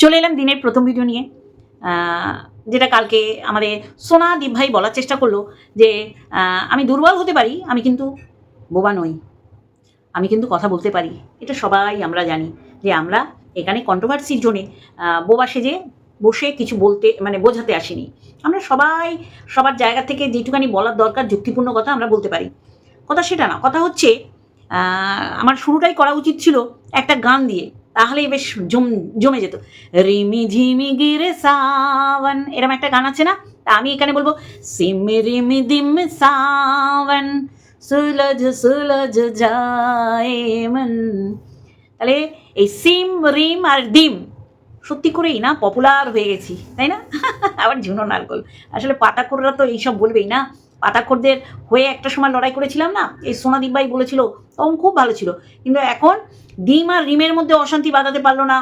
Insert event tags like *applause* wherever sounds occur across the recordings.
চলে এলাম দিনের প্রথম ভিডিও নিয়ে। যেটা কালকে আমাদের সোনা দীপ ভাই বলার চেষ্টা করল যে আমি দুর্বল হতে পারি, আমি কিন্তু বোবা নই। আমি কিন্তু কথা বলতে পারি। এটা সবাই আমরা জানি যে আমরা এখানে কন্ট্রোভার্সির জন্যে বোবা সেজে বসে কিছু বলতে মানে বোঝাতে আসিনি। আমরা সবাই সবার জায়গা থেকে যেটুকানি বলার দরকার, যুক্তিপূর্ণ কথা আমরা বলতে পারি। কথা সেটা না, কথা হচ্ছে আমার শুরুটাই করা উচিত ছিল একটা গান দিয়ে। তাহলে বেশ জম, জমে যেত। রিমি ঝিমি গিরে সাওয়ান, এরম একটা গান আছে না? তা আমি এখানে বলব, সিমি রিমি দিম সাওয়ান, সুলজ সুলজ যায় মন। তাহলে এই সিম, রিম আর ডিম সত্যি করেই না পপুলার হয়ে গেছি, তাই না? *laughs* আবার ঝুনো নারকল। আসলে পাতাকররা তো এইসব বলবেই না। পাতাকরদের হয়ে একটা সময় লড়াই করেছিলাম না? এই সোনাদীপ ভাই বলেছিল, তখন খুব ভালো ছিল। কিন্তু এখন ডিম আর রিমের মধ্যে অশান্তি বাঁধাতে পারল না।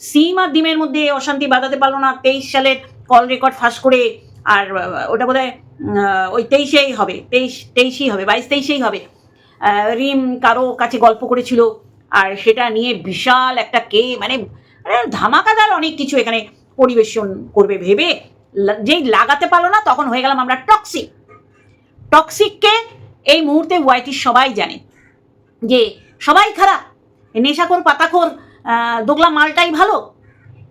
সিম আর ডিমের মধ্যে অশান্তি বাঁধাতে পারল না। তেইশ সালের কল রেকর্ড ফাঁস করে আর ওটা বোধ ওই তেইশেই হবে। তেইশ, তেইশেই হবে, বাইশ তেইশেই হবে। রিম কারও কাছে গল্প করেছিল আর সেটা নিয়ে বিশাল একটা কে মানে আরে ধামাকাদার অনেক কিছু এখানে পরিবেশন করবে ভেবে। যেই লাগাতে পারল না, তখন হয়ে গেলাম আমরা টক্সিক টক্সিককে এই মুহূর্তে ওয়াইটির সবাই জানে। যে সবাই খারাপ। নেশাখোর, পাতাখোর দোগলা মালটাই ভালো।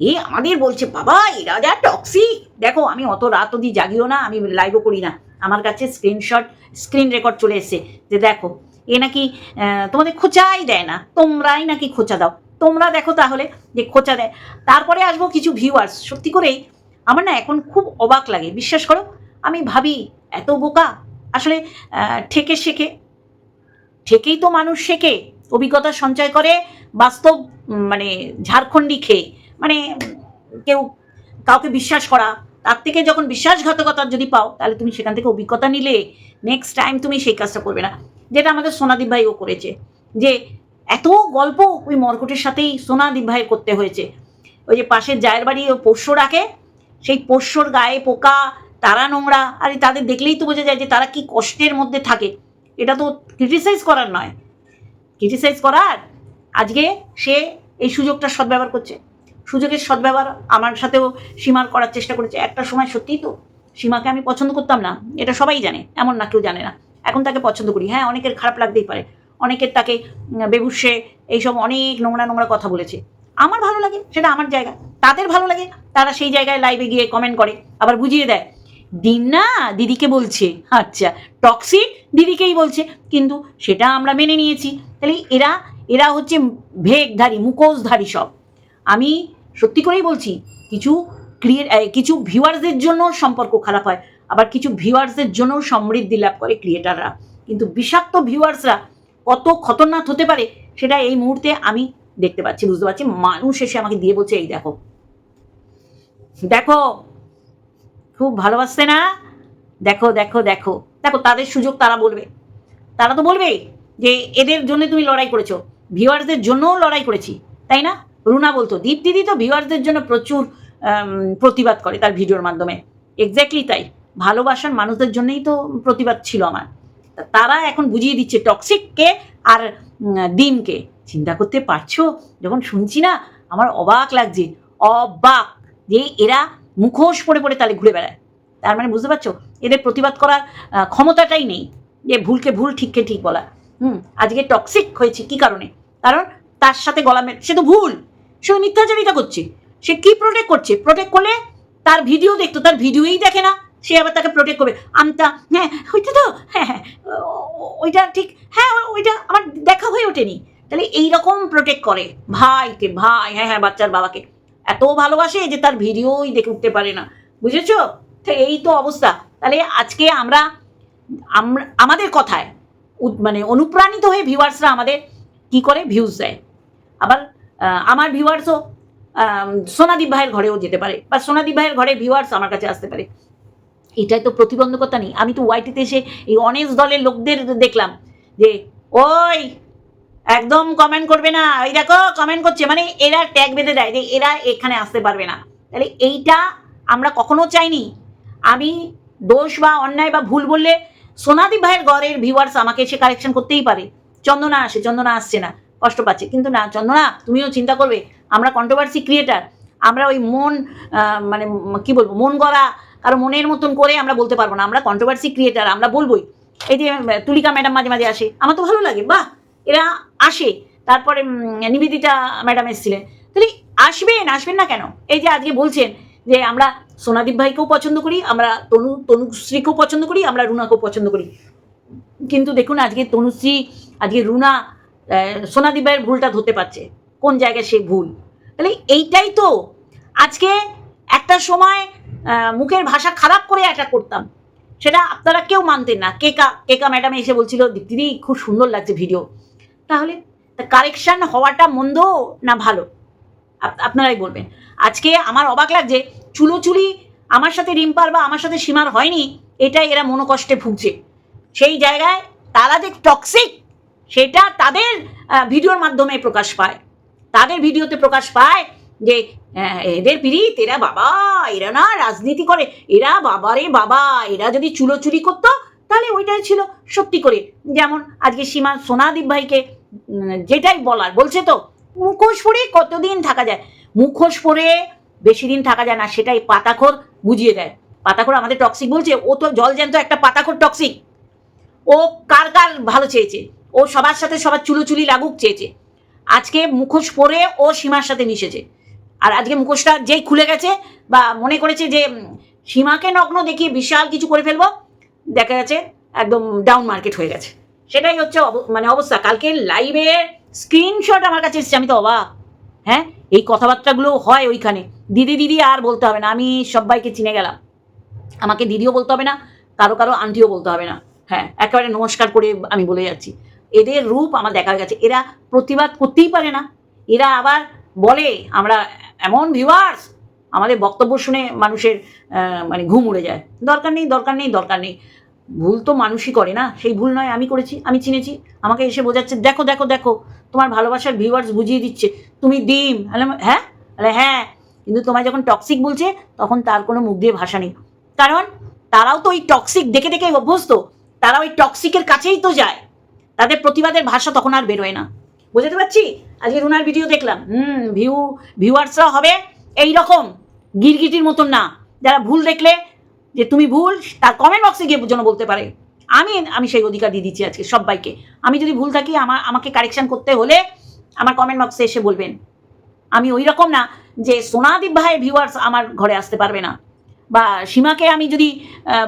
এ আমাদের বলছে, বাবা, এরা যা টক্সিক দেখো, আমি অত রাত অবধি জাগিও না, আমি লাইভও করি না। আমার কাছে স্ক্রিনশট স্ক্রিন রেকর্ড চলে এসছে। যে দেখো, এ নাকি তোমাদের খোঁচাই দেয় না। তোমরাই নাকি খোঁচা দাও। তোমরা দেখো তাহলে যে খোঁচা দেয়। তারপরে আসব কিছু ভিউয়ার্স সত্যি করেই, আমার না এখন খুব অবাক লাগে। বিশ্বাস করো, আমি ভাবি, এত বোকা আসলে ঠেকে শেখে। ঠেকেই তো মানুষ শেখে, অভিজ্ঞতা সঞ্চয় করে, বাস্তব মানে ঝাড়খণ্ডী খেয়ে। মানে কেউ কাউকে বিশ্বাস করা, তার থেকে যখন বিশ্বাসঘাতকতা যদি পাও, তাহলে তুমি সেখান থেকে অভিজ্ঞতা নিলে নেক্সট টাইম তুমি সেই কাজটা করবে না। যেটা আমাদের সোনাদীপ ভাইও করেছে, যে এত গল্প ওই মর্কটের সাথেই সোনাদীপ ভাইয়ের করতে হয়েছে। ওই যে পাশের জায়ের বাড়ি ও পোষ্য রাখে সেই পোষ্যর গায়ে পোকা তারা নোংরা, আরে তাদের দেখলেই তো বোঝা যায় যে তারা কি কষ্টের মধ্যে থাকে। এটা তো ক্রিটিসাইজ করার নয়। ক্রিটিসাইজ করার? আজকে সে এই সুযোগটা সদ্ব্যবহার করছে। সুযোগের সদ্ব্যবহার আমার সাথেও সীমার করার চেষ্টা করেছে। একটা সময় সত্যিই তো সীমাকে আমি পছন্দ করতাম না। এটা সবাই জানে, এমন না কেউ জানে না। এখন তাকে পছন্দ করি। হ্যাঁ অনেকের খারাপ লাগতেই পারে। অনেকের তাকে বেবুসে এইসব অনেক নোংরা নোংরা কথা বলেছে। আমার ভালো লাগে, সেটা আমার জায়গা। তাদের ভালো লাগে, তারা সেই জায়গায় লাইভে গিয়ে কমেন্ট করে, আবার বুঝিয়ে দেয়। দিন না দিদিকে বলছে। আচ্ছা টক্সিক দিদিকেই বলছে। কিন্তু সেটা আমরা মেনে নিয়েছি। তাহলে এরা এরা হচ্ছে ভেগধারী, মুখোশধারী সব। আমি সত্যি করেই বলছি, কিছু ক্রিয়েট কিছু ভিউয়ার্সদের জন্য সম্পর্ক খারাপ হয়। আবার কিছু ভিউয়ার্সদের জন্য সমৃদ্ধি লাভ করে ক্রিয়েটাররা। কিন্তু বিষাক্ত ভিউয়ার্সরা কত খতরনাক হতে পারে, সেটা এই মুহূর্তে আমি দেখতে পাচ্ছি, বুঝতে পারছি। মানুষ এসে আমাকে দিয়ে বলছে, এই দেখো। দেখো খুব ভালোবাসছে না? দেখো দেখো দেখো। দেখো, তাদের সুযোগ তারা বলবে। তারা তো বলবেই যে এদের জন্য তুমি লড়াই করেছ। ভিউয়ার্সদের জন্যও লড়াই করেছি, তাই না? রুনা বলতো, দীপ দিদি তো ভিউয়ার্সদের জন্য প্রচুর প্রতিবাদ করে তার ভিডিওর মাধ্যমে। এক্স্যাক্টলি তাই। ভালোবাসার মানুষদের জন্যই তো প্রতিবাদ ছিল আমার। তারা এখন বুঝিয়ে দিচ্ছে টক্সিককে আর দিনকে। চিন্তা করতে পারছ? যখন শুনছি না, আমার অবাক লাগছে। অবাক যে এরা মুখোশ পড়ে পড়ে তাহলে ঘুরে বেড়ায়। তার মানে বুঝতে পারছ? এদের প্রতিবাদ করার ক্ষমতাটাই নেই যে ভুলকে ভুল, ঠিককে ঠিক বলা। হুম, আজকে টক্সিক হয়েছে কি কারণে? কারণ তার সাথে গলা মে সে তো ভুল। সে তো মিথ্যাচারিতা করছে। সে কি প্রোটেক্ট করছে? প্রোটেক্ট করলে তার ভিডিও দেখতো, তার ভিডিওই দেখে না। সে আবার তাকে প্রোটেক্ট করবে। আমতা হ্যাঁ ওইটা তো? হ্যাঁ হ্যাঁ ওইটা ঠিক হ্যাঁ ওইটা আমার দেখা হয়ে ওঠেনি। তাহলে এইরকম প্রোটেক্ট করে ভাইকে, ভাই হ্যাঁ হ্যাঁ বাচ্চার বাবাকে। এত ভালোবাসে যে তার ভিডিওই দেখে উঠতে পারে না। বুঝেছ? এই তো অবস্থা। তাহলে আজকে আমরা আমাদের কথায় মানে অনুপ্রাণিত হয়ে ভিউয়ার্সরা আমাদের কি করে? ভিউজ দেয়। আবার আমার ভিউয়ার্সও সোনাদীপ ভাইয়ের ঘরেও যেতে পারে বা সোনাদীপ ভাইয়ের ঘরে ভিউয়ার্স আমার কাছে আসতে পারে। এটাই তো প্রতিবন্ধকতা নেই। আমি তো ওয়াইটিতে এসে এই অনেক দলের লোকদের দেখলাম যে, ওই একদম কমেন্ট করবে না। এই দেখো কমেন্ট করছে। মানে এরা ট্যাগ বেঁধে দেয় যে এরা এখানে আসতে পারবে না। তাহলে এইটা আমরা কখনো চাইনি। আমি দোষ বা অন্যায় বা ভুল বললে সোনাদীপ ভাইয়ের ঘরের ভিউয়ার্স আমাকে এসে কারেকশন করতেই পারে। চন্দনা আসে, চন্দনা আসছে না। কষ্ট পাচ্ছে। কিন্তু না, চন্দনা, তুমিও চিন্তা করবে। আমরা কন্ট্রোভার্সি ক্রিয়েটার আমরা ওই মন মানে কি বলব, মন গড়া, কারও মনের মতন করে আমরা বলতে পারব না। আমরা কন্ট্রোভার্সি ক্রিয়েটার আমরা বলবোই। এই যে তুলিকা ম্যাডাম মাঝে মাঝে আসে। আমার তো ভালো লাগে, বাহ! এরা আসে, তারপরে নিবেদিতা ম্যাডাম এসেছিলেন। তাহলে আসবেন আসবেন না কেন? এই যে আজকে বলছেন যে আমরা সোনাদীপ ভাইকেও পছন্দ করি, আমরা তনু, তনুশ্রীকেও পছন্দ করি, আমরা রুনাকেও পছন্দ করি। কিন্তু দেখুন, আজকে তনুশ্রী, আজকে রুনা সোনাদীপ ভাইয়ের ভুলটা ধরতে পারছে। কোন জায়গায় সে ভুল? তাহলে এইটাই তো। আজকে একটা সময় মুখের ভাষা খারাপ করে অ্যাটাক করতাম। সেটা আপনারা কেউ মানতেন না। কেকা কেকা ম্যাডাম এসে বলছিল দিদি খুব সুন্দর লাগছে ভিডিও তাহলে কারেকশন হওয়াটা মন্দ না ভালো? আপ- আপনারাই বলবেন। আজকে আমার অবাক লাগছে, চুলোচুলি আমার সাথে রিম্পার বা আমার সাথে সীমার হয়নি, এটাই এরা মনোকষ্টে ভুগছে। সেই জায়গায় তারা যে টক্সিক সেটা তাদের ভিডিওর মাধ্যমে প্রকাশ পায়। তাদের ভিডিওতে প্রকাশ পায় যে এদের পিড়িত, এরা বাবা, এরা না রাজনীতি করে, এরা বাবারে বাবা, এরা যদি চুলোচুরি করতো, তাহলে ওইটাই ছিল সত্যি করে। যেমন আজকে সীমা সোনাদীপ ভাইকে যেটাই বলার, বলছে তো, মুখোশ পরে কতদিন থাকা যায়? মুখোশ পরে বেশি দিন থাকা যায় না, সেটাই পাতাখোর বুঝিয়ে দেয়। পাতাখোর আমাদের টক্সিক বলছে, ও তো জল জ্যান্ত একটা পাতাখোর টক্সিক ও কার কার ভালো চেয়েছে? ও সবার সাথে সবার চুলোচুলি লাগুক চেয়েছে। আজকে মুখোশ পরে ও সীমার সাথে মিশেছে। আর আজকে মুখোশটা যেই খুলে গেছে বা মনে করেছে যে সীমাকে নগ্ন দেখিয়ে বিশাল কিছু করে ফেলব, দেখা যাচ্ছে একদম ডাউন মার্কেট হয়ে গেছে। সেটাই হচ্ছে মানে অবস্থা। কালকে লাইভের স্ক্রিনশট আমার কাছে এসেছে, আমি তো অবাক। হ্যাঁ? এই কথাবার্তাগুলো হয় ওইখানে। দিদি দিদি আর বলতে হবে না, আমি সবাইকে চিনে গেলাম। আমাকে দিদিও বলতে হবে না, কারও কারও আন্টিও বলতে হবে না। হ্যাঁ একেবারে নমস্কার করে আমি বলে যাচ্ছি। এদের রূপ আমার দেখা হয়ে গেছে। এরা প্রতিবাদ করতেই পারে না। এরা আবার বলে, আমরা এমন ভিউয়ার্স আমাদের বক্তব্য শুনে মানুষের মানে ঘুম উড়ে যায়। দরকার নেই দরকার নেই দরকার নেই। ভুল তো মানুষই করে না। সেই ভুল নয়, আমি করেছি, আমি চিনেছি। আমাকে এসে বোঝাচ্ছে, দেখো দেখো দেখো, তোমার ভালোবাসার ভিউয়ার্স বুঝিয়ে দিচ্ছে। তুমি ডিম। হ্যাঁ? হ্যাঁ। কিন্তু তোমায় যখন টক্সিক বলছে, তখন তার কোনো মুখ দিয়ে ভাষা নেই। কারণ তারাও তো ওই টক্সিক দেখে দেখে অভ্যস্ত। তারা ওই টক্সিকের কাছেই তো যায়। তাদের প্রতিবাদের ভাষা তখন আর বেরোয় না। বুঝতে পারছি? আজকে রুনার ভিডিও দেখলাম। হুম ভিউ ভিউয়ার্সরা হবে এই রকম গিরগিটির মতন না। যারা ভুল দেখলে যে তুমি ভুল, তার কমেন্ট বক্সে গিয়ে যেন বলতে পারে। আমি আমি সেই অধিকার দিয়ে দিচ্ছি আজকে সবাইকে। আমি যদি ভুল থাকি, আমার, আমাকে কারেকশন করতে হলে আমার কমেন্ট বক্সে এসে বলবেন। আমি ওই রকম না যে সোনাদীপ ভাইয়ের ভিউয়ার্স আমার ঘরে আসতে পারবে না। বা সীমাকে আমি যদি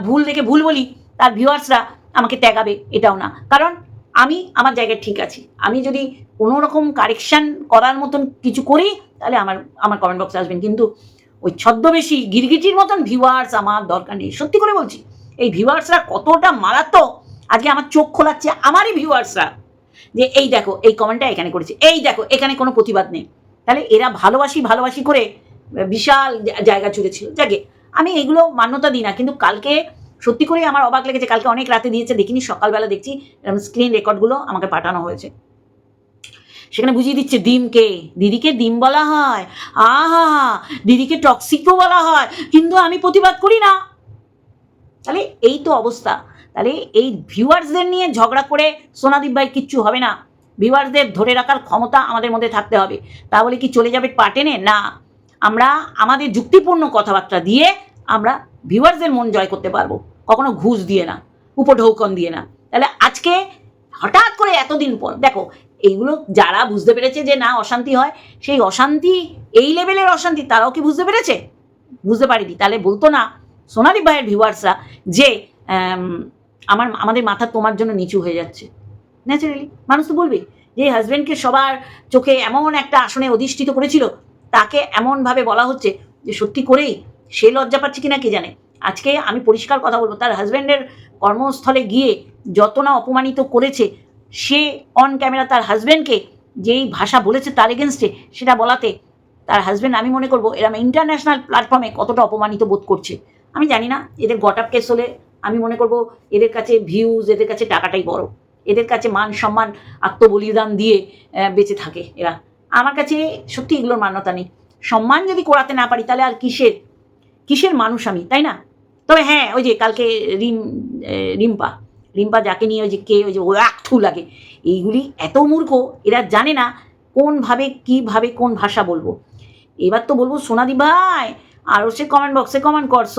ভুল দেখে ভুল বলি, তার ভিউয়ার্সরা আমাকে ত্যাগাবে, এটাও না। কারণ আমি আমার জায়গায় ঠিক আছি। আমি যদি কোনো রকম কারেকশন করার মতন কিছু করি, তাহলে আমার আমার কমেন্ট বক্সে আসবেন। কিন্তু ওই ছদ্মবেশী গিরগিটির মতন ভিউয়ার্স আমার দরকার নেই। সত্যি করে বলছি, এই ভিউয়ার্সরা কতটা মারাত্মক? আজকে আমার চোখ খোলাচ্ছে আমারই ভিউয়ার্সরা যে এই দেখো, এই কমেন্টটা এখানে করেছে। এই দেখো, এখানে কোনো প্রতিবাদ নেই। তাহলে এরা ভালোবাসি ভালোবাসি করে বিশাল জায়গা জুড়েছিল। যাকে আমি এগুলো মান্যতা দিই না, কিন্তু কালকে সত্যি করে আমার অবাক লেগেছে। কালকে অনেক রাতে দিয়েছে, দেখিনি, সকালবেলা দেখছি স্ক্রিন রেকর্ডগুলো আমাকে পাঠানো হয়েছে। সেখানে বুঝিয়ে দিচ্ছে ডিমকে। দিদিকে ডিম বলা হয়। আহা, দিদিকে টক্সিকও বলা হয়। কিন্তু আমি প্রতিবাদ করি না। তাহলে এই তো অবস্থা। তাহলে এই ভিউয়ার্সদের নিয়ে ঝগড়া করে সোনাদীপ ভাই কিচ্ছু হবে না। ভিউয়ার্সদের ধরে রাখার ক্ষমতা আমাদের মধ্যে থাকতে হবে। তাহলে কি চলে যাবে পাটেনে না। আমরা আমাদের যুক্তিপূর্ণ কথাবার্তা দিয়ে আমরা ভিউয়ার্সদের মন জয় করতে পারব। কখনো ঘুষ দিয়ে না, উপঢৌকন দিয়ে না। তাহলে আজকে হঠাৎ করে এতদিন পর, দেখো এইগুলো যারা বুঝতে পেরেছে যে না, অশান্তি হয়, সেই অশান্তি, এই লেভেলের অশান্তি তারাও কি বুঝতে পেরেছে? বুঝতে পারিনি। তাহলে বলতো না সোনালি ভাইয়ের ভিউয়ার্সরা যে আমার, আমাদের মাথা তোমার জন্য নিচু হয়ে যাচ্ছে। ন্যাচারালি মানুষ তো বলবে যে হাজব্যান্ডকে সবার চোখে এমন একটা আসনে অধিষ্ঠিত করেছিল, তাকে এমনভাবে বলা হচ্ছে যে, সত্যি করেই সে লজ্জা পাচ্ছে কিনা কে জানে? আজকে আমি পরিষ্কার কথা বলব, তার হাজব্যান্ডের কর্মস্থলে গিয়ে যত না অপমানিত করেছে সে অন ক্যামেরা তার হাজব্যান্ডকে যেই ভাষা বলেছে তার এগেনস্টে সেটা বলাতে তার হাজব্যান্ড আমি মনে করব এরম ইন্টারন্যাশনাল প্ল্যাটফর্মে কতটা অপমানিত বোধ করছে। আমি জানি না, এদের গট আপ কেস হলে আমি মনে করব এদের কাছে ভিউজ এদের কাছে টাকাটাই বড়। এদের কাছে মান সম্মান, আত্মবলিদান দিয়ে বেঁচে থাকে এরা। আমার কাছে সত্যি এগুলোর মান্যতা নেই। সম্মান যদি করাতে না পারি, তাহলে আর কিসের? কিসের মানুষ আমি, তাই না? তবে হ্যাঁ ওই যে কালকে রিম রিম্পা রিম্পা যাকে নিয়ে ওই যে কে, ওই যে ও একটু লাগে। এইগুলি এত মূর্খ, এরা জানে না কোনভাবে, কীভাবে, কোন ভাষা বলব। এবার তো বলব, সোনাদি ভাই আরও সে কমেন্ট বক্সে কমেন্ট করছ।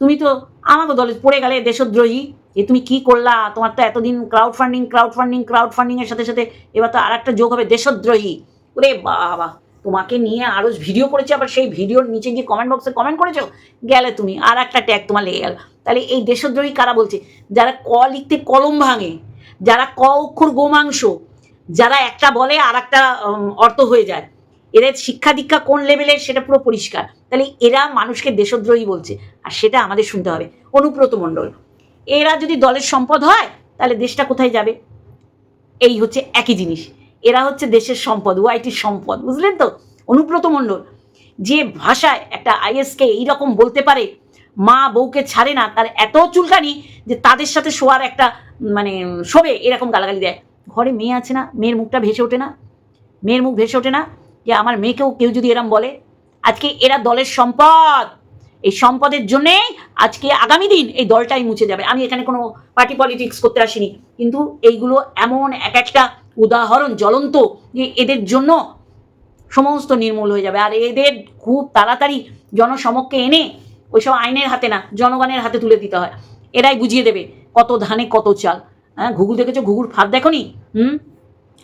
তুমি তো আমাকে দলে পড়ে গেলে দেশদ্রোহী। যে তুমি কি করলা? তোমার তো এতদিন crowdfunding crowdfunding crowdfunding এর সাথে সাথে এবার তো আর একটা যোগ হবে দেশদ্রোহী। ওরে বাবা। তোমাকে নিয়ে আরও ভিডিও করেছে, আবার সেই ভিডিওর নিচে গিয়ে কমেন্ট বক্সে কমেন্ট করেছ? গেলে তুমি, আর একটা ট্যাগ তোমার লেগে গেল। তাহলে এই দেশদ্রোহী কারা বলছে? যারা ক লিখতে কলম ভাঙে, যারা ক অক্ষর গোমাংস, যারা একটা বলে আর একটা অর্থ হয়ে যায়। এদের শিক্ষা দীক্ষা কোন লেভেলের সেটা পুরো পরিষ্কার। তাহলে এরা মানুষকে দেশদ্রোহী বলছে, আর সেটা আমাদের শুনতে হবে। অনুব্রত মণ্ডল, এরা যদি দলের সম্পদ হয়, তাহলে দেশটা কোথায় যাবে? এই হচ্ছে একই জিনিস। এরা হচ্ছে দেশের সম্পদ ওয়াইটির সম্পদ, বুঝলেন তো? অনুব্রত মণ্ডল, যে ভাষায় একটা আইএসকে এইরকম বলতে পারে, মা বউকে ছাড়ে না তার এত চুলকানি যে তাদের সাথে শোয়ার একটা মানে শোবে, এরকম গালাগালি দেয়। ঘরে মেয়ে আছে না? মেয়ের মুখটা ভেসে ওঠে না? মেয়ের মুখ ভেসে ওঠে না? যে আমার মেয়েকেও কেউ যদি এরম বলে? আজকে এরা দলের সম্পদ। এই সম্পদের জন্যেই আজকে আগামী দিন এই দলটাই মুছে যাবে। আমি এখানে কোনো পার্টি পলিটিক্স করতে আসিনি। কিন্তু এইগুলো এমন এক একটা উদাহরণ জ্বলন্ত যে এদের জন্য সমস্ত নির্মূল হয়ে যাবে। আর এদের খুব তাড়াতাড়ি জনসমক্ষে এনে ওইসব আইনের হাতে না, জনগণের হাতে তুলে দিতে হয়। এরাই বুঝিয়ে দেবে কত ধানে কত চাল। হ্যাঁ ঘুঘু দেখেছ? ঘুঘুর ফাঁদ দেখো নি হুম?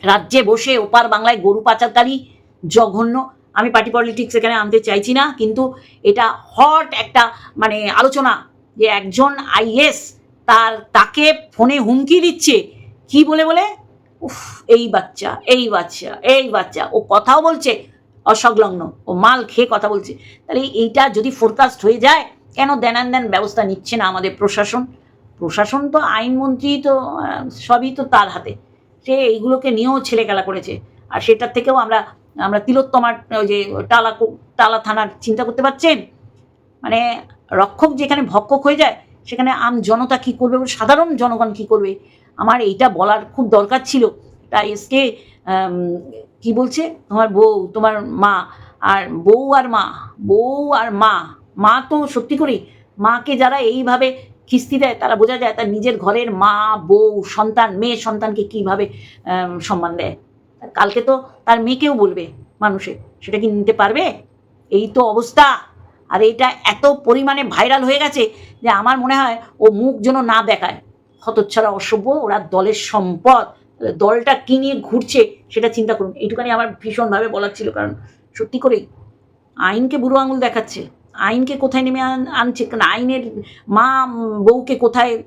রাজ্যে বসে ওপার বাংলায় গরু পাচারকারী জঘন্য। আমি পার্টি পলিটিক্স এখানে আনতে চাইছি না, কিন্তু এটা হট একটা মানে আলোচনা যে একজন আইএস তার তাকে ফোনে হুমকি দিচ্ছে। কি বলে বলে? উফ, এই বাচ্চা এই বাচ্চা এই বাচ্চা। ও কথাও বলছে, অসংলগ্ন। ও মাল খেয়ে কথা বলছে। তাহলে এইটা যদি ফোরকাস্ট হয়ে যায়, কেন দেন দেন ব্যবস্থা নিচ্ছে না আমাদের প্রশাসন? প্রশাসন তো, আইনমন্ত্রী তো সবই তো তার হাতে। সে এইগুলোকে নিয়েও ছেলে খেলা করেছে। আর সেটার থেকেও আমরা আমরা তিলোত্তমার, ওই যে, টালা টালা থানার চিন্তা করতে পারছেন? মানে রক্ষক যেখানে ভক্ষক হয়ে যায় সেখানে আম জনতা কি করবে সাধারণ জনগণ কি করবে? আমার এইটা বলার খুব দরকার ছিল। তা এসকে কি বলছে? তোমার বউ, তোমার মা, আর বউ আর মা, বউ আর মা মা তো সত্যি করেই, মাকে যারা এইভাবে খিস্তি দেয়, তারা বোঝা যায় তার নিজের ঘরের মা, বউ, সন্তান, মেয়ে সন্তানকে কীভাবে সম্মান দেয়। কালকে তো তার মেয়েকেও বলবে মানুষে, সেটা কি নিতে পারবে? এই তো অবস্থা। আর এটা এত পরিমাণে ভাইরাল হয়ে গেছে যে আমার মনে হয় ও মুখ যেন না দেখায়। হতচ্ছাড়া অসভ্য, ওরা দলের সম্পদ। দলটা কি নিয়ে ঘুরছে সেটা চিন্তা করুন। এইটুখানি আমার ভীষণভাবে বলার ছিল, কারণ সত্যি করেই আইনকে বুড়ো আঙুল দেখাচ্ছে। আইনকে কোথায় নেমে আন- আনছে? কারণ আইনের মা বউকে কোথায়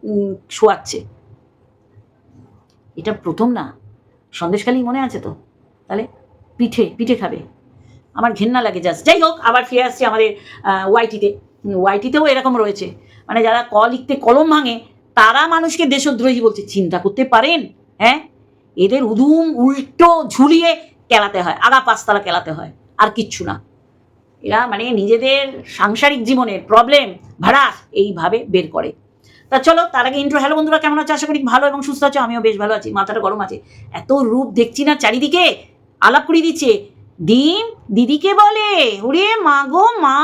শোয়াচ্ছে? এটা প্রথম না। সন্দেশখালি মনে আছে তো? তাহলে পিঠে পিঠে খাবে। আমার ঘেন্না লাগে জাস্ট যাই হোক, আবার ফিরে আসছি আমাদের ওয়াইটিতে ওয়াইটিতেও এরকম রয়েছে। মানে যারা ক লিখতে কলম ভাঙে, তারা মানুষকে দেশদ্রোহী বলছে। চিন্তা করতে পারেন হ্যাঁ? এদের উদুম, উল্টো ঝুলিয়ে কেলাতে হয়। আগা পাঁচতলা কেলাতে হয়। আর কিচ্ছু না। এরা মানে নিজেদের সাংসারিক জীবনের প্রবলেম ভাড়া এইভাবে বের করে। তা চলো, তার আগে ইন্ট্রো হ্যালো বন্ধুরা, কেমন আছো? আশা করি ভালো এবং সুস্থ আছো। আমিও বেশ ভালো আছি। মাথাটা গরম আছে। এত রূপ দেখছি না চারিদিকে। আলাপ করে দিচ্ছে। ডিম দিদিকে বলে, ওরে মা গো মা,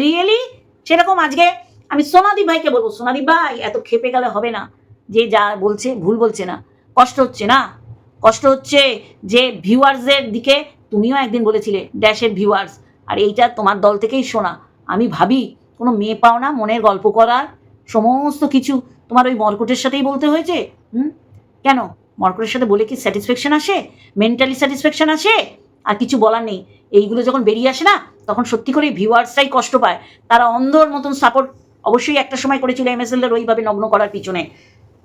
রিয়েলি? সেরকম আজকে আমি সোনাদীপ ভাইকে বলব সোনাদীপ ভাই এত খেপে গেলে হবে না। যে যা বলছে, ভুল বলছে না। কষ্ট হচ্ছে না? কষ্ট হচ্ছে যে ভিউয়ার্সদের দিকে তুমিও একদিন বলেছিলে ড্যাশের ভিউয়ার্স আর এইটা তোমার দল থেকেই শোনা। আমি ভাবি, কোনো মেয়ে পাও না মনের গল্প করার? সমস্ত কিছু তোমার ওই মর্কটের সাথেই বলতে হয়েছে? হুম? কেন? মর্কটের সাথে বলে কি স্যাটিসফ্যাকশন আসে? মেন্টালি স্যাটিসফ্যাকশন আসে? আর কিছু বলার নেই। এইগুলো যখন বেরিয়ে আসে না, তখন সত্যি করে ভিউয়ার্সরাই কষ্ট পায়। তারা অন্ধর মতন সাপোর্ট অবশ্যই একটা সময় করেছিল এমএসএলের ওইভাবে নগ্ন করার পিছনে।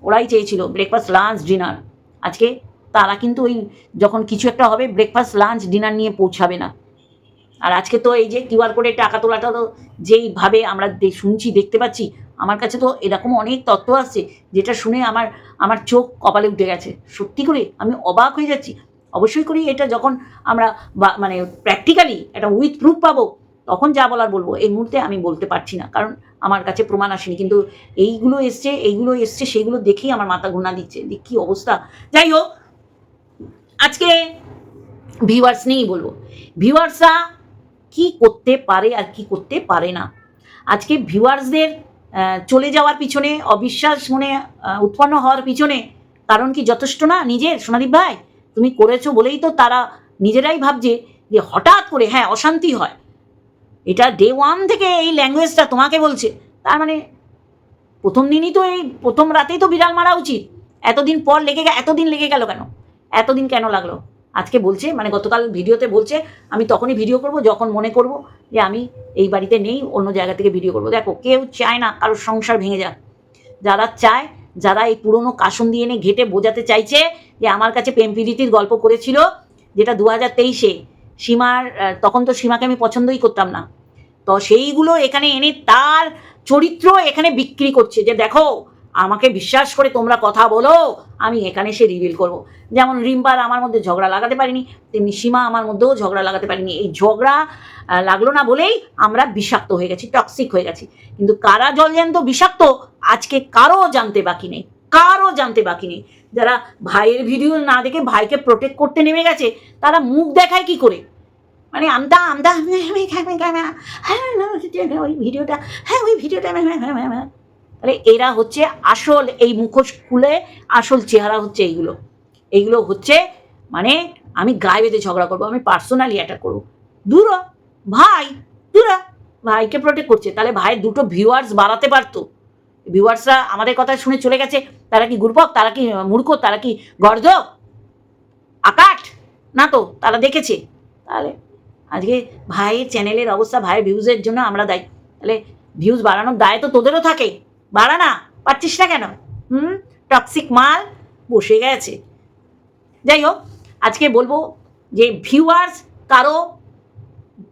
ওরাই চেয়েছিল ব্রেকফাস্ট লাঞ্চ ডিনার আজকে তারা কিন্তু ওই যখন কিছু একটা হবে ব্রেকফাস্ট লাঞ্চ ডিনার নিয়ে পৌঁছাবে না। আর আজকে তো এই যে কিউআর কোডে টাকা তোলাটা তো যেইভাবে আমরা শুনছি, দেখতে পাচ্ছি, আমার কাছে তো এরকম অনেক তত্ত্ব আসছে, যেটা শুনে আমার আমার চোখ কপালে উঠে গেছে। সত্যি করে আমি অবাক হয়ে যাচ্ছি। অবশ্যই করি, এটা যখন আমরা মানে প্র্যাকটিক্যালি একটা উইথ প্রুফ পাবো, তখন যা বলার বলব, এই মুহূর্তে আমি বলতে পারছি না। কারণ আমার কাছে প্রমাণ আসেনি, কিন্তু এইগুলো এসছে এইগুলো এসছে, সেইগুলো দেখেই আমার মাথা ঘুরনা দিচ্ছে, যে কী অবস্থা। যাই হোক, আজকে ভিউয়ার্স নিয়েই বলব। ভিউয়ার্সরা কি করতে পারে আর কি করতে পারে না? আজকে ভিউয়ার্সদের চলে যাওয়ার পিছনে, অবিশ্বাস মনে উৎপন্ন হওয়ার পিছনে কারণ কি যথেষ্ট না নিজের, সোনাদীপ ভাই? তুমি করেছ বলেই তো তারা নিজেরাই ভাবছে যে হঠাৎ করে হ্যাঁ অশান্তি হয়। এটা ডে ওয়ান থেকে এই ল্যাঙ্গুয়েজটা তোমাকে বলছে। তার মানে প্রথম দিনই তো এই, প্রথম রাতেই তো বিড়াল মারা উচিত। এতদিন পর লেগে গে- এতদিন লেগে গেল কেন? এতদিন কেন লাগল? আজকে বলছে মানে গতকাল ভিডিওতে বলছে, আমি তখনই ভিডিও করব, যখন মনে করব যে আমি এই বাড়িতে নেই, অন্য জায়গা থেকে ভিডিও করব। দেখো, কেউ চায় না কারোর সংসার ভেঙে যাক। যারা চায় যারা এই পুরনো কাসন দিয়ে এনে ঘেটে বোঝাতে চাইছে যে আমার কাছে প্রেম প্রীতির গল্প করেছিল, যেটা দু হাজার তেইশে। সীমার তখন তো সীমাকে আমি পছন্দই করতাম না। তো সেইগুলো এখানে এনে তার চরিত্র এখানে বিক্রি করছে যে দেখো আমাকে বিশ্বাস করে তোমরা কথা বলো আমি এখানে সে রিভিল করব যেমন রিম্পার আমার মধ্যে ঝগড়া লাগাতে পারিনি তেমনি সীমা আমার মধ্যেও ঝগড়া লাগাতে পারিনি এই ঝগড়া লাগল না বলেই আমরা বিষাক্ত হয়ে গেছি টক্সিক হয়ে গেছি কিন্তু কারা জল জলজ্যান্ত বিষাক্ত আজকে কারও জানতে বাকি নেই কারও জানতে বাকি নেই যারা ভাইয়ের ভিডিও না দেখে ভাইকে প্রোটেক্ট করতে নেমে গেছে তারা মুখ দেখায় কি করে মানে আমদা আমদা হ্যাঁ ওই ভিডিওটা হ্যাঁ ওই ভিডিওটা তাহলে এরা হচ্ছে আসল, এই মুখোশ খুলে আসল চেহারা হচ্ছে এইগুলো। এইগুলো হচ্ছে মানে আমি গায়ে বেঁধে ঝগড়া করব, আমি পার্সোনালি অ্যাটাক করব। দূর, ভাই, দূর, ভাইকে প্রোটেক্ট করছে। তাহলে ভাইয়ের দুটো ভিউয়ার্স বাড়াতে পারতো। ভিউয়ার্সরা আমাদের কথা শুনে চলে গেছে, তারা কি গুরপক তারা কি মূর্খ, তারা কি গর্ধ আকাট? না তো, তারা দেখেছে। তাহলে আজকে ভাইয়ের চ্যানেলের অবস্থা, ভাইয়ের ভিউজের জন্য আমরা দায়ী। তাহলে ভিউজ বাড়ানোর দায় তো তোদেরও থাকে। বাড়া না, পাচ্ছিস না কেন? হুম? টক্সিক মাল বসে গেছে। যাই হোক, আজকে বলব যে ভিউয়ার্স কারও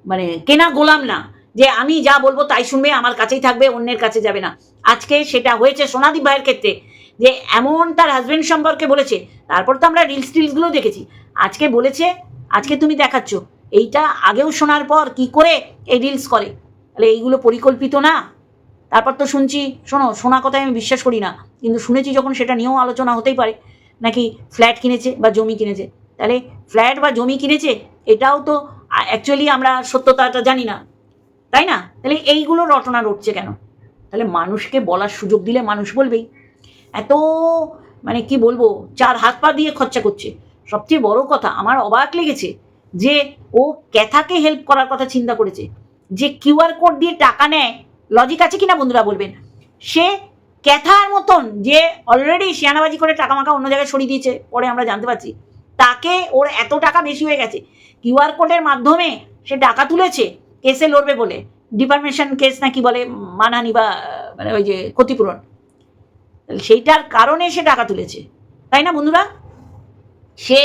মানে কেনা গোলাম না। যে আমি যা বলব তাই শুনবে, আমার কাছেই থাকবে, অন্যের কাছে যাবে না। আজকে সেটা হয়েছে সোনাদীপ ভাইয়ের ক্ষেত্রে, যে এমন তার হাজবেন্ড সম্পর্কে বলেছে, তারপর তো আমরা রিলস টিলসগুলো দেখেছি। আজকে বলেছে, আজকে তুমি দেখাচ্ছ। এইটা আগেও শোনার পর কি করে এই রিলস করে? তাহলে এইগুলো পরিকল্পিত না? তারপর তো শুনছি, শোনো, শোনা কথায় আমি বিশ্বাস করি না, কিন্তু শুনেছি যখন সেটা নিয়েও আলোচনা হতেই পারে, নাকি ফ্ল্যাট কিনেছে বা জমি কিনেছে। তাহলে ফ্ল্যাট বা জমি কিনেছে, এটাও তো অ্যাকচুয়ালি আমরা সত্যতাটা জানি না, তাই না? তাহলে এইগুলো রটনা রটছে কেন? তাহলে মানুষকে বলার সুযোগ দিলে মানুষ বলবেই। এত মানে কি বলব, চার হাত পা দিয়ে খরচা করছে। সবচেয়ে বড় কথা, আমার অবাক লেগেছে যে ও ক্যাথাকে হেল্প করার কথা চিন্তা করেছে, যে কিউআর কোড দিয়ে টাকা নেয় লজিক আছে কিনা বন্ধুরা বলবেন। সে ক্যাথার মতন যে অলরেডি শিয়ানাবাজি করে টাকা মাকা অন্য জায়গায় সরিয়ে দিয়েছে, পরে আমরা জানতে পারছি, তাকে ওর এত টাকা বেশি হয়ে গেছে। কিউআর কোডের মাধ্যমে সে টাকা তুলেছে, কেসে লড়বে বলে। ডিফার্মেশন কেস না নাকি বলে, মানানি বা মানে ওই যে ক্ষতিপূরণ। সেইটার কারণে সে টাকা তুলেছে। তাই না বন্ধুরা? সে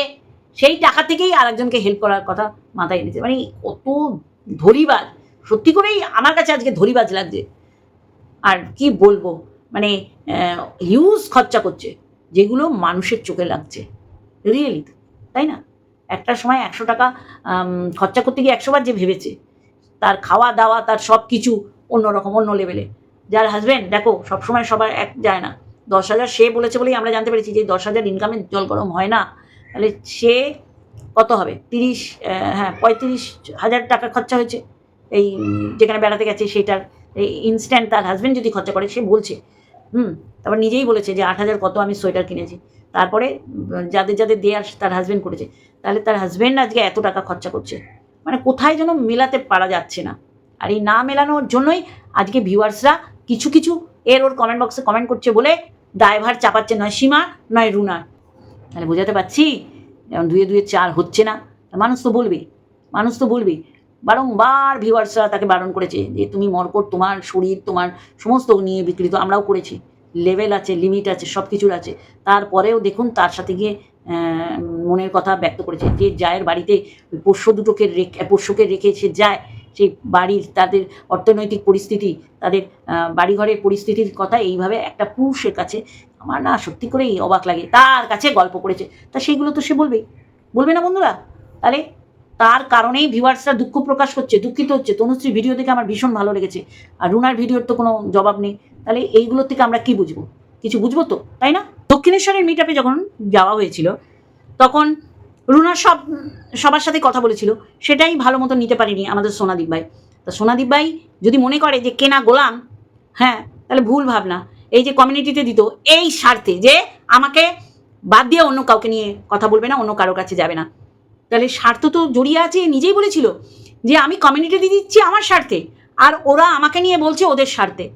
সেই টাকা থেকেই আরেকজনকে হেল্প করার কথা মাথায় এনেছে। মানে কত ধরিবাজ। সত্যি করেই আমার কাছে আজকে ধরিবাজ লাগছে আর কি বলব? মানে হিউজ খরচা করছে, যেগুলো মানুষের চোখে লাগছে। রিয়েলি তাই না? একটা সময় একশো টাকা খরচা করতে গিয়ে একশোবার যে ভেবেছে, তার খাওয়া দাওয়া, তার সব কিছু অন্যরকম অন্য লেভেলে যার হাজব্যান্ড দেখো সবসময় সবার এক যায় না। দশ হাজার সে বলেছে বলেই আমরা জানতে পেরেছি যে, দশ হাজার ইনকামে জল গরম হয় না। তাহলে সে কত হবে? তিরিশ হ্যাঁ পঁয়ত্রিশ হাজার টাকা খরচা হয়েছে। এই যেখানে বেড়াতে গেছে সেটার এই ইনস্ট্যান্ট তার হাজব্যান্ড যদি খরচা করে সে বলছে হুম তারপর নিজেই বলেছে যে আট হাজার কত আমি সোয়েটার কিনেছি। তারপরে যাদের যাদের দেয়ার তার হাজব্যান্ড করেছে। তাহলে তার হাজব্যান্ড আজকে এত টাকা খরচা করছে। মানে কোথায় যেন মেলাতে পারা যাচ্ছে না। আর এই না মেলানোর জন্যই আজকে ভিউয়ার্সরা কিছু কিছু এর ওর কমেন্ট বক্সে কমেন্ট করছে বলে ড্রাইভার চাপাচ্ছে। নয় সীমা নয় রুনার তাহলে বোঝাতে পারছি? যেমন দুয়ে দুয়ে চার হচ্ছে না। মানুষ তো বলবে মানুষ তো বলবে। বারংবার ভিউয়ার্সরা তাকে বারণ করেছে যে তুমি মরকট, তোমার শরীর, তোমার সমস্ত নিয়ে বিকৃত, আমরাও করেছি। লেভেল আছে লিমিট আছে সব কিছুর আছে। তারপরেও দেখুন তার সাথে গিয়ে মনের কথা ব্যক্ত করেছে যে জায়ের বাড়িতে পোষ্য দুটোকে রেখে, পোষ্যকে রেখে সে যায়। সেই বাড়ির তাদের অর্থনৈতিক পরিস্থিতি, তাদের বাড়িঘরের পরিস্থিতির কথা এইভাবে একটা পুরুষের কাছে আমার না সত্যি করেই অবাক লাগে। তার কাছে গল্প করেছে। তা সেইগুলো তো সে বলবেই। বলবে না বন্ধুরা? তাহলে তার কারণেই ভিউয়ার্সরা দুঃখ প্রকাশ করছে, দুঃখিত হচ্ছে। তনুশ্রী ভিডিও দেখে আমার ভীষণ ভালো লেগেছে। আর রুনার ভিডিওর তো কোনো জবাব নেই। তাহলে এইগুলোর থেকে আমরা কি বুঝব? কিছু বুঝব তো, তাই না? দক্ষিণেশ্বরের মিট আপে যখন যাওয়া হয়েছিল, তখন রুনা সব, সবার সাথে কথা বলেছিল। সেটাই ভালো মতো নিতে পারিনি আমাদের সোনাদীপ ভাই। তা সোনাদীপ ভাই যদি মনে করে যে কেনা গোলাম হ্যাঁ তাহলে ভুল ভাবনা। এই যে কমিউনিটিতে দিত, এই স্বার্থে যে আমাকে বাদ দিয়ে অন্য কাউকে নিয়ে কথা বলবে না, অন্য কারোর কাছে যাবে না। তাহলে স্বার্থ তো জড়িয়ে আছে নিজেই বলেছিল যে আমি কমিউনিটি দিচ্ছি আমার স্বার্থে, আর ওরা আমাকে নিয়ে বলছে ওদের স্বার্থে।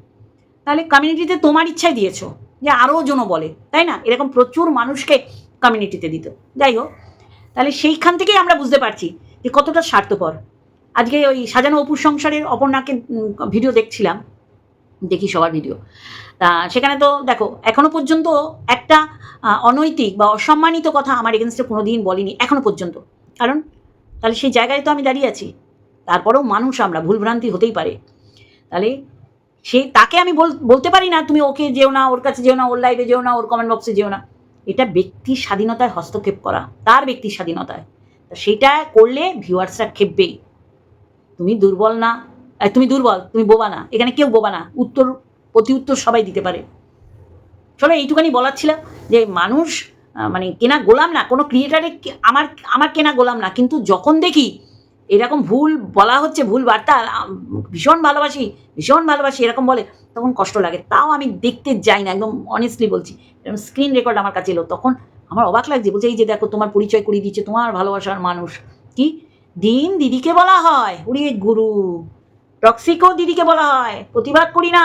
তাহলে কমিউনিটিতে তোমার ইচ্ছাই দিয়েছ, যে আরও জন বলে, তাই না? এরকম প্রচুর মানুষকে কমিউনিটিতে দিত। যাই হোক, তাহলে সেইখান থেকেই আমরা বুঝতে পারছি যে কতটা স্বার্থপর। আজকে ওই সাজানো অপুর সংসারের অপর্ণাকে ভিডিও দেখছিলাম, দেখি সবার ভিডিও তা সেখানে তো দেখো, এখনও পর্যন্ত একটা অনৈতিক বা অসম্মানিত কথা আমার এগেনস্টে কোনো দিন বলিনি, এখনও পর্যন্ত। কারণ তাহলে সেই জায়গায় তো আমি দাঁড়িয়ে আছি। তারপরেও মানুষ আমরা, ভুলভ্রান্তি হতেই পারে। তাহলে সে তাকে আমি বল বলতে পারি না, তুমি ওকে যেও না, ওর কাছে যেও না, ওর লাইভে যেও না, ওর কমেন্ট বক্সে যেও না। এটা ব্যক্তির স্বাধীনতায় হস্তক্ষেপ করা, তার ব্যক্তির স্বাধীনতায়। তা সেটা করলে ভিউয়ার্সরা খেপবেই। তুমি দুর্বল না তুমি দুর্বল, তুমি বোবা না। এখানে কেউ বোবা না, উত্তর, প্রতি উত্তর সবাই দিতে পারে। চলো এইটুখানি বলার ছিল যে মানুষ মানে কেনা গোলাম না, কোনো ক্রিয়েটারে আমার আমার কেনা গোলাম না। কিন্তু যখন দেখি এরকম ভুল বলা হচ্ছে, ভুল বার্তা ভীষণ ভালোবাসি ভীষণ ভালোবাসি, এরকম বলে, তখন কষ্ট লাগে। তাও আমি দেখতে যাই না, একদম অনেস্টলি বলছি। এরকম স্ক্রিন রেকর্ড আমার কাছে এলো, তখন আমার অবাক লাগছে, বলছে, এই যে দেখো, তোমার পরিচয় করিয়ে দিচ্ছে তোমার ভালোবাসার মানুষ। কি? ডিম দিদিকে বলা হয় উড়ি গুরু, টক্সিকও দিদিকে বলা হয়, প্রতিবাদ করি না,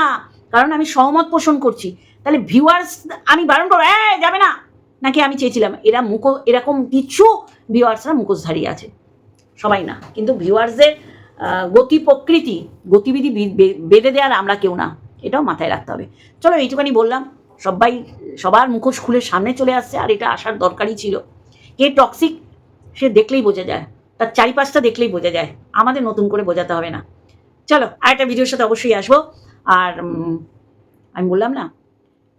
কারণ আমি সহমত পোষণ করছি। তাহলে ভিউয়ার্স আমি বারণ করব এ যাবে না। নাকি আমি চেয়েছিলাম? এরা মুখ, এরকম কিছু ভিউয়ার্সরা মুখোশধারী আছে। সবাই না। কিন্তু ভিউয়ার্সদের গতি প্রকৃতি, গতিবিধি বেঁধে দেওয়ার আমরা কেউ না। এটাও মাথায় রাখতে হবে। চলো এইটুখানি বললাম। সবাই, সবার মুখোশ খুলে সামনে চলে আসছে, আর এটা আসার দরকারই ছিল। কে টক্সিক সে দেখলেই বোঝা যায়। তার চারিপাশটা দেখলেই বোঝা যায়। আমাদের নতুন করে বোঝাতে হবে না। চলো আর একটা ভিডিওর সাথে অবশ্যই আসব। আর আমি বললাম না,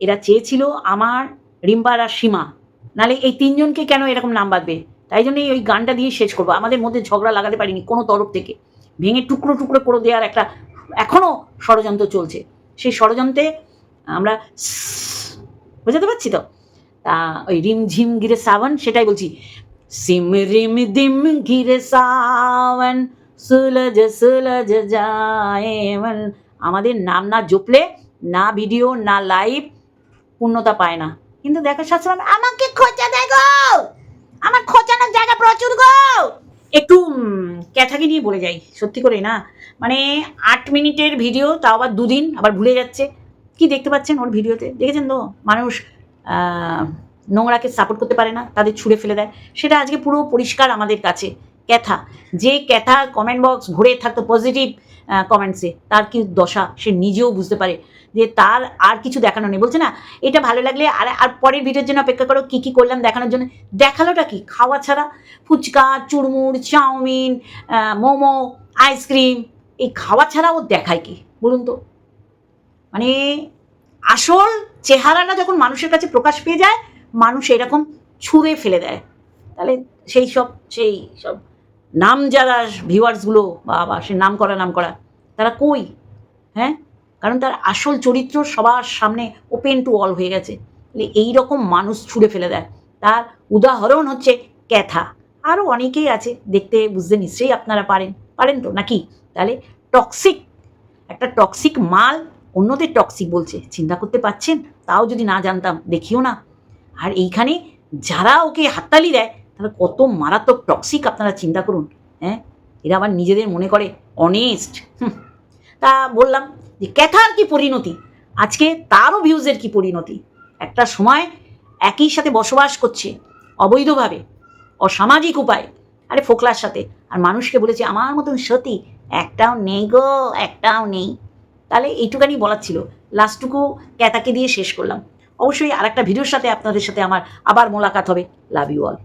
এরা চেয়েছিল আমার রিম্বার আর সীমা। নালে এই তিনজনকে কেন এরকম নাম বাঁধবে? তাই জন্যই ওই গানটা দিয়ে শেষ করব। আমাদের মধ্যে ঝগড়া লাগাতে পারিনি কোনো তরফ থেকে। ভেঙে টুকরো টুকরো করে দেওয়ার একটা এখনও ষড়যন্ত্র চলছে। সেই ষড়যন্ত্রে আমরা বোঝাতে পারছি তো? তা ওই রিম ঝিম গিরে সাবন, সেটাই বলছি। সিম রিম দিম ঘিরে সাवन সুলজ সুলজ যায় আমাদের নাম না জপলে, না ভিডিও, না লাইভ, পূর্ণতা পায় না। কিন্তু দেখা শাস্ত্র আমাকে খোঁচা দেয় গো! আমার খোঁচানোর জায়গা প্রচুর গো! একটু ক্যাথাকে নিয়ে বলে যাই, সত্যি করে না। মানে আট মিনিটের ভিডিও, তাও আবার দুদিন, আবার ভুলে যাচ্ছে। কি দেখতে পাচ্ছেন ওর ভিডিওতে? দেখেছেন তো? মানুষ নোংরাকে সাপোর্ট করতে পারে না, তাদের ছুঁড়ে ফেলে দেয়। সেটা আজকে পুরো পরিষ্কার আমাদের কাছে। ক্যাথা, যে ক্যাথা কমেন্ট বক্স ভরে থাকতো পজিটিভ কমেন্টসে তার কি দশা? সে নিজেও বুঝতে পারে। যে তার আর কিছু দেখানো নেই। বলছে না, এটা ভালো লাগলে আর আর পরের ভিডিওর জন্য অপেক্ষা করো, কী কী করলাম দেখানোর জন্য। দেখালোটা কি? খাওয়া ছাড়া ফুচকা চুরমুর চাউমিন মোমো, আইসক্রিম, এই খাওয়া ছাড়া ও দেখায় কি? বলুন তো। মানে আসল চেহারাটা যখন মানুষের কাছে প্রকাশ পেয়ে যায়, মানুষ এরকম ছুঁড়ে ফেলে দেয়। তাহলে সেই সব সেই সব নাম যারা ভিউয়ার্সগুলো বাবা, সে নাম করা নাম করা তারা কই? হ্যাঁ? কারণ তার আসল চরিত্র সবার সামনে ওপেন টু অল হয়ে গেছে। এই রকম মানুষ ছুঁড়ে ফেলে দেয়। তার উদাহরণ হচ্ছে ক্যাথা। আরও অনেকেই আছে, দেখতে বুঝতে নিশ্চয়ই আপনারা পারেন। পারেন তো নাকি? তাহলে টক্সিক একটা টক্সিক মাল অন্যদের টক্সিক বলছে। চিন্তা করতে পারছেন? তাও যদি না জানতাম, দেখিও না। আর এইখানে যারা ওকে হাততালি দেয়, তাহলে কত মারাত্মক টক্সিক আপনারা চিন্তা করুন। হ্যাঁ? এরা আবার নিজেদের মনে করে অনেস্ট তা বললাম যে ক্যাথার কি পরিণতি? আজকে তারও ভিউজের কি পরিণতি? একটা সময় একই সাথে বসবাস করছে, অবৈধভাবে, অসামাজিক উপায়, আরে ফোকলার সাথে। আর মানুষকে বলেছে, আমার মতন সতী, একটাও নেই গো, একটাও নেই। তাহলে এইটুকানি বলার ছিল। লাস্টটুকু ক্যাতাকে দিয়ে শেষ করলাম। অবশ্যই আর একটা ভিডিওর সাথে আপনাদের সাথে আমার আবার মোলাকাত হবে। Love you all